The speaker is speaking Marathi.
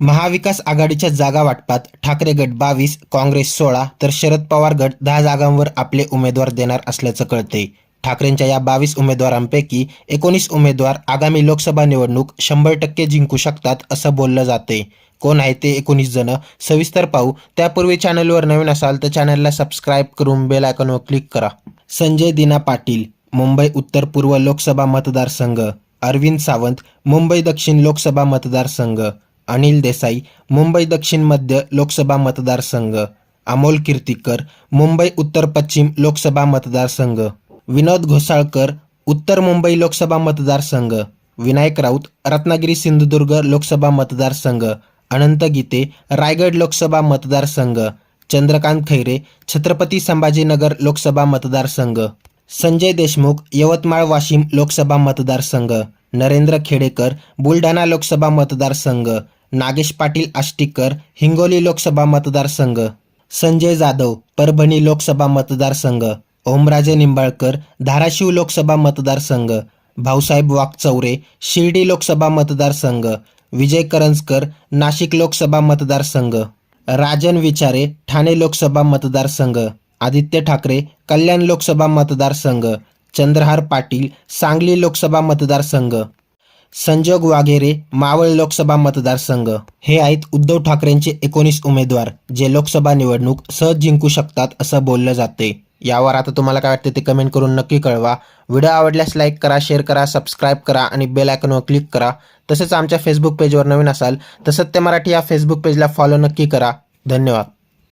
महाविकास आघाडीच्या जागा वाटपात ठाकरे गट बावीस काँग्रेस सोळा तर शरद पवार गट दहा जागांवर आपले उमेदवार देणार असल्याचं कळते ठाकरेंच्या या बावीस उमेदवारांपैकी एकोणीस उमेदवार आगामी लोकसभा निवडणूक शंभर टक्के जिंकू शकतात असं बोललं जाते कोण आहे ते एकोणीस जण? सविस्तर पाहू. त्यापूर्वी चॅनलवर नवीन असाल तर चॅनलला सबस्क्राईब करून बेल आयकॉनवर क्लिक करा. संजय दिना पाटील मुंबई उत्तर पूर्व लोकसभा मतदारसंघ. अरविंद सावंत मुंबई दक्षिण लोकसभा मतदारसंघ. अनिल देसाई मुंबई दक्षिण मध्य लोकसभा मतदारसंघ. अमोल कीर्तीकर मुंबई उत्तर पश्चिम लोकसभा मतदारसंघ. विनोद घोसाळकर उत्तर मुंबई लोकसभा मतदारसंघ. विनायक राऊत रत्नागिरी सिंधुदुर्ग लोकसभा मतदारसंघ. अनंत गीते रायगड लोकसभा मतदारसंघ. चंद्रकांत खैरे छत्रपती संभाजीनगर लोकसभा मतदारसंघ. संजय देशमुख यवतमाळ वाशिम लोकसभा मतदारसंघ. नरेंद्र खेडेकर बुलढाणा लोकसभा मतदारसंघ. नागेश पाटील आष्टीकर हिंगोली लोकसभा मतदारसंघ. संजय जाधव परभणी लोकसभा मतदारसंघ. ओमराजे निंबाळकर धाराशिव लोकसभा मतदारसंघ. भाऊसाहेब वाकचौरे शिर्डी लोकसभा मतदारसंघ. विजय करंजकर नाशिक लोकसभा मतदारसंघ. राजन विचारे ठाणे लोकसभा मतदारसंघ. आदित्य ठाकरे कल्याण लोकसभा मतदारसंघ. चंद्रहार पाटील सांगली लोकसभा मतदारसंघ. संजोग वाघेरे मावळ लोकसभा मतदारसंघ. हे आहेत उद्धव ठाकरेंचे एकोणीस उमेदवार जे लोकसभा निवडणूक सहज जिंकू शकतात असं बोललं जाते. यावर आता तुम्हाला काय वाटतं ते कमेंट करून नक्की कळवा. व्हिडिओ आवडल्यास लाईक करा शेअर करा सबस्क्राईब करा आणि बेल आयकॉनवर क्लिक करा. तसेच आमच्या फेसबुक पेजवर नवीन असाल तर सत्य मराठी या फेसबुक पेजला फॉलो नक्की करा. धन्यवाद.